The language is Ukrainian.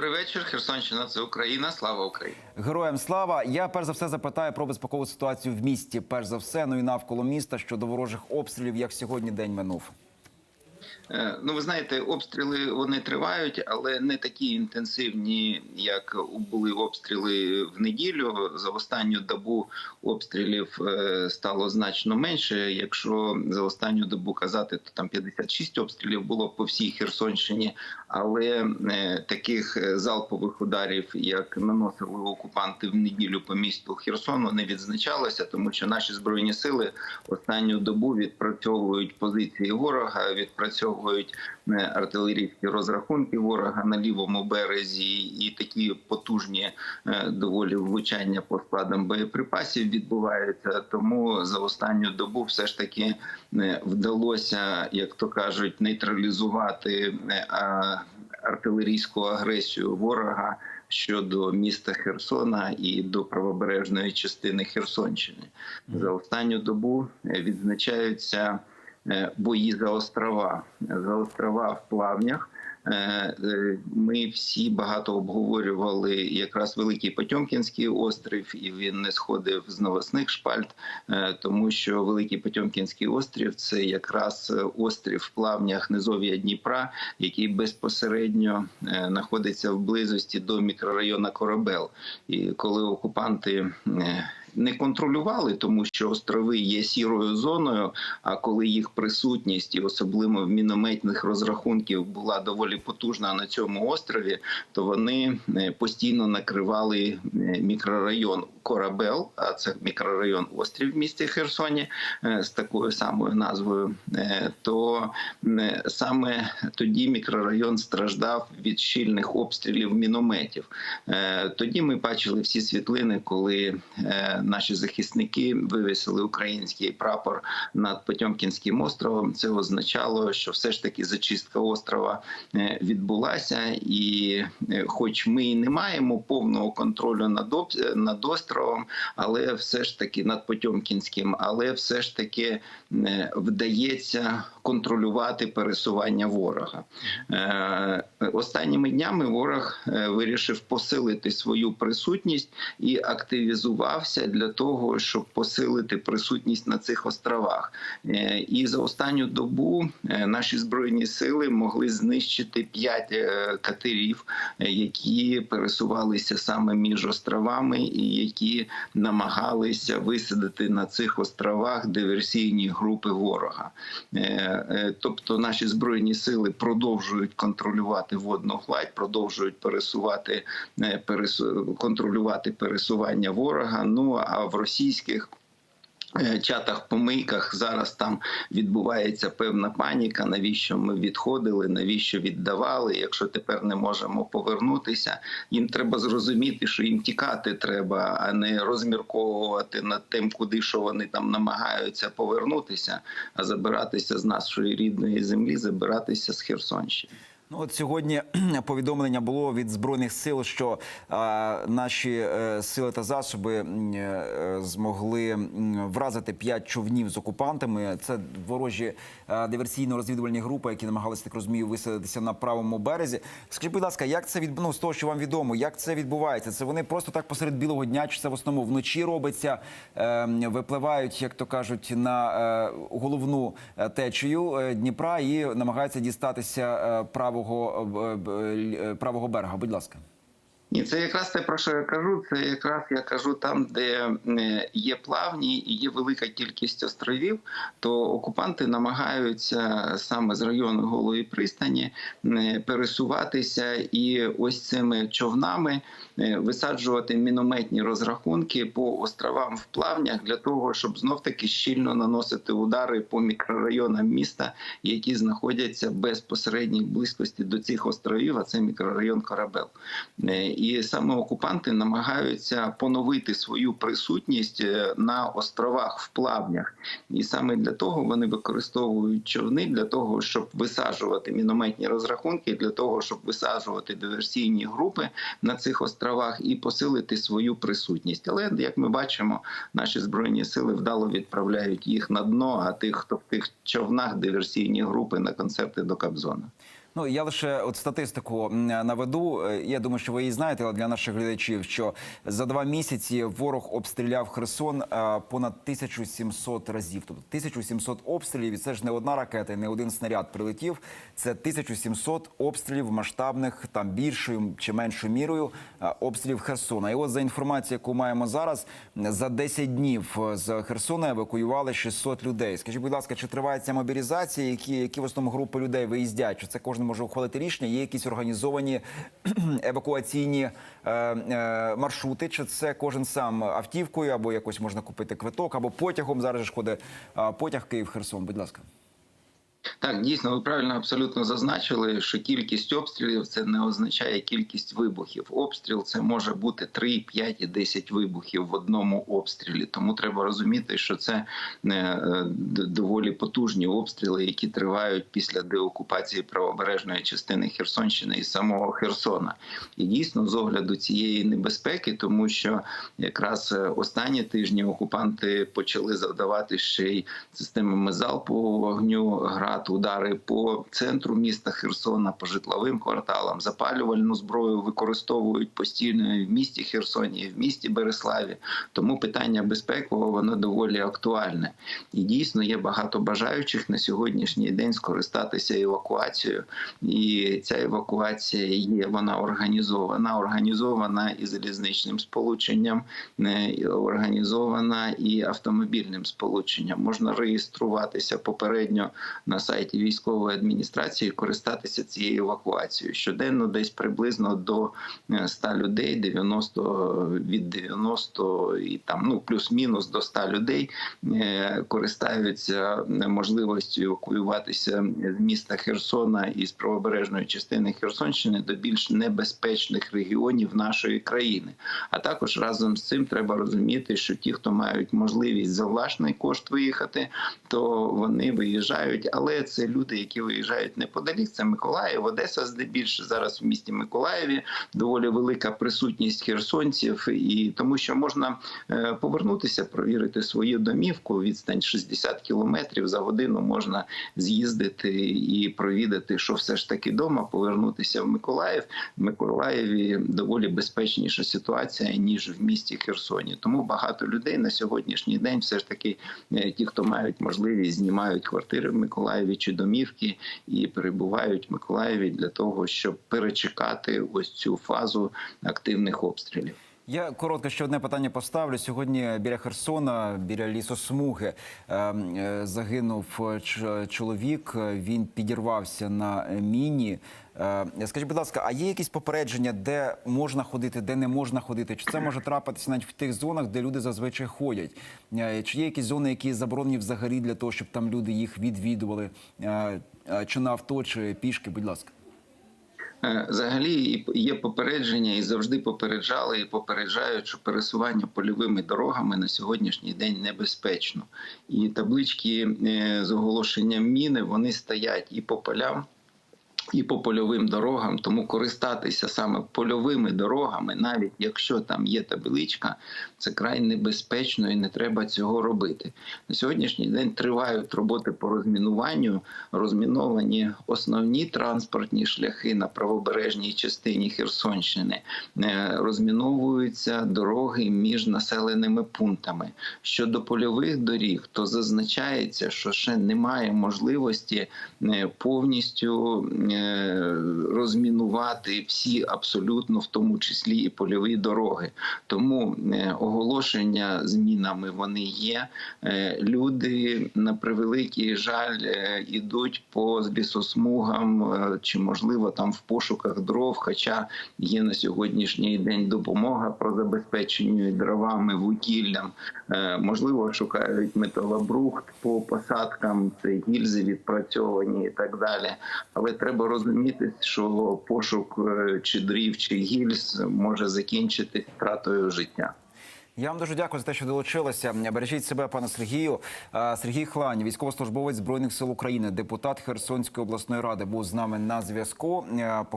Добрий вечір, Херсонщина. Це Україна. Слава Україні. Героям слава. Я перш за все запитаю про безпекову ситуацію в місті. Перш за все, ну і навколо міста щодо ворожих обстрілів, як сьогодні день минув. Е, Ну, ви знаєте, обстріли вони тривають, але не такі інтенсивні, як були обстріли в неділю. За останню добу обстрілів е, стало значно менше. Якщо за останню добу казати, то там 56 обстрілів було по всій Херсонщині, але е, таких залпових ударів, як наносили окупанти в неділю по місту Херсону, не відзначалося, тому що наші збройні сили останню добу відпрацьовують позиції ворога, відпрацьовують е, артилерійські розрахунки ворога на лівому березі, і такі потужні е, доволі влучання по складам боєприпасів відбуваються. Тому за останню добу все ж таки е, вдалося, як то кажуть, нейтралізувати артилерійську агресію ворога. Щодо міста Херсона і до правобережної частини Херсонщини за останню добу відзначаються бої за острова. За острова в плавнях. Е, е, Ми всі багато обговорювали якраз Великий Потьомкінський острів, і він не сходив з новосних шпальт, е, тому що Великий Потьомкінський острів це якраз е, острів в плавнях низов'я Дніпра, який безпосередньо е, знаходиться в близості до мікрорайону Корабел. І коли окупанти е, не контролювали, тому що острови є сірою зоною. А коли їх присутність, і особливо в мінометних розрахунків, була доволі потужна на цьому острові, то вони е, постійно накривали е, мікрорайон Корабел, а це мікрорайон Острів в місті Херсоні е, з такою самою назвою. То саме тоді мікрорайон страждав від щільних обстрілів мінометів. Тоді ми бачили всі світлини, коли наші захисники вивісили український прапор над Потьомкінським островом. Це означало, що все ж таки зачистка острова е, відбулася, і е, хоч ми і не маємо повного контролю над об- над островом, але все ж таки над Потьомкінським, але все ж таки е, вдається контролювати пересування ворога. Е, Останніми днями ворог е, вирішив посилити свою присутність і активізувався для того, щоб посилити присутність на цих островах. Е, І за останню добу наші збройні сили могли знищити п'ять катерів, які пересувалися саме між островами, і які намагалися висадити на цих островах диверсійні групи ворога. Е, Тобто наші збройні сили продовжують контролювати водну гладь, продовжують пересувати е, пересу- контролювати пересування ворога. Ну а в російських чатах, помийках зараз там відбувається певна паніка. Навіщо ми відходили? Навіщо віддавали? Якщо тепер не можемо повернутися, їм треба зрозуміти, що їм тікати треба, а не розмірковувати над тим, куди що вони там намагаються повернутися, а забиратися з нашої рідної землі, забиратися з Херсонщини. Ну от сьогодні повідомлення було від збройних сил, що а, наші е, сили та засоби е, змогли вразити п'ять човнів з окупантами. Це ворожі е, диверсійно-розвідувальні групи, які намагалися так розумію висадитися на правому березі. Скажіть, будь ласка, як це від ну, з того, що вам відомо, як це відбувається? Це вони просто так посеред білого дня, чи це в основному вночі робиться, е, випливають, як то кажуть, на е, головну е, течію е, Дніпра і намагаються дістатися е, правого е, б- е, правого берега. Будь ласка. Ні, це якраз те, про що я кажу. Це якраз я кажу там, де е, є плавні і є велика кількість островів, то окупанти намагаються саме з району голої пристані е, пересуватися і ось цими човнами е, висаджувати мінометні розрахунки по островам в плавнях для того, щоб знов таки щільно наносити удари по мікрорайонам міста, які знаходяться безпосередній близькості до цих островів. А це мікрорайон Корабел. І саме окупанти намагаються поновити свою присутність е, на островах в плавнях, і саме для того вони використовують човни для того, щоб висаджувати мінометні розрахунки, для того, щоб висаджувати диверсійні групи на цих островах і посилити свою присутність. Але як ми бачимо, наші збройні сили вдало відправляють їх на дно. А тих, хто в тих човнах диверсійні групи на концерти до Кабзона. Ну я лише от статистику наведу. Е, Я думаю, що ви її знаєте, але для наших глядачів, що за два місяці ворог обстріляв Херсон е, понад 1700 разів. Тобто 1700 обстрілів, і це ж не одна ракета, не один снаряд прилетів. Це 1700 обстрілів масштабних, там більшою чи меншою мірою е, обстрілів Херсона. І от за інформацією, яку маємо зараз, за 10 днів з Херсона евакуювали 600 людей. Скажіть, будь ласка, чи триває ця мобілізація? Які, які в основному групи людей виїздять? Чи це кожен може ухвалити рішення? Є якісь організовані евакуаційні е, е, маршрути? Чи це кожен сам автівкою або якось можна купити квиток, або потягом? Зараз ж ходить е, потяг Київ-Херсон. Будь ласка. Так, дійсно, ви правильно абсолютно зазначили, що кількість обстрілів це не означає кількість вибухів. Обстріл це може бути 3, 5 і 10 вибухів в одному обстрілі. Тому треба розуміти, що це е, е, доволі потужні обстріли, які тривають після деокупації правобережної частини Херсонщини і самого Херсона. І дійсно, з огляду цієї небезпеки, тому що якраз е, останні тижні окупанти почали завдавати ще й системами залпового вогню град, удари по центру міста Херсона, по житловим кварталам, запалювальну зброю використовують постійно і в місті Херсоні, і в місті Береславі. Тому питання безпекового воно доволі актуальне. І дійсно є багато бажаючих на сьогоднішній день скористатися евакуацією. І ця евакуація є вона організована, організована і залізничним сполученням, організована і автомобільним сполученням. Можна реєструватися попередньо на сайті військової адміністрації, користатися цією евакуацією. Щоденно десь приблизно до е, 100 людей, 90 від 90 і там ну плюс-мінус до 100 людей е, користаються можливістю евакуюватися з міста Херсона і з правобережної частини Херсонщини до більш небезпечних регіонів нашої країни. А також разом з цим треба розуміти, що ті, хто мають можливість за власний кошт виїхати, то вони виїжджають. Але це люди, які виїжджають неподалік. Це Миколаїв, Одеса, здебільше зараз в місті Миколаєві доволі велика присутність херсонців, і тому що можна е, повернутися, провірити свою домівку. Відстань 60 кілометрів за годину можна з'їздити і провідати, що все ж таки вдома, повернутися в Миколаїв. В Миколаєві доволі безпечніша ситуація ніж в місті Херсоні. Тому багато людей на сьогоднішній день, все ж таки, е, ті, хто мають можливість, знімають квартири в Миколаєві чи домівки і перебувають в Миколаєві для того, щоб перечекати ось цю фазу активних обстрілів. Я коротко ще одне питання поставлю. Сьогодні біля Херсона, біля лісосмуги, е, е, загинув чоловік. Він підірвався на міні. Е, Скажіть, будь ласка, а є якісь попередження, де можна ходити, де не можна ходити? Чи це може трапитися навіть в тих зонах, де люди зазвичай ходять? Е, Чи є якісь зони, які заборонені взагалі для того, щоб там люди їх відвідували? Е, е, Чи на авто, чи пішки? Будь ласка. Е, Взагалі є попередження, і завжди попереджали і попереджають, що пересування польовими дорогами на сьогоднішній день небезпечно. І таблички е, з оголошенням міни вони стоять і по полям. І по польовим дорогам, тому користатися саме польовими дорогами, навіть якщо там є табличка, це край небезпечно і не треба цього робити. На сьогоднішній день тривають роботи по розмінуванню. Розміновані основні транспортні шляхи на правобережній частині Херсонщини. Е, Розміновуються дороги між населеними пунктами. Щодо польових доріг, то зазначається, що ще немає можливості е, повністю е, розмінувати всі абсолютно, в тому числі і польові дороги. Тому е, оголошення змінами вони є. Е, Люди на превеликий жаль е, ідуть по лісосмугам, е, чи можливо там в пошуках дров. Хоча є на сьогоднішній день допомога про забезпечення дровами, вугіллям. Можливо, шукають металобрухт по посадкам, це гільзи відпрацьовані і так далі. Але треба розуміти, що пошук е, чи дрів, чи гільз може закінчити втратою життя. Я вам дуже дякую за те, що долучилися. Бережіть себе, пане Сергію. Е, Сергій Хлань, військовослужбовець збройних сил України, депутат Херсонської обласної ради, був з нами на зв'язку. Е,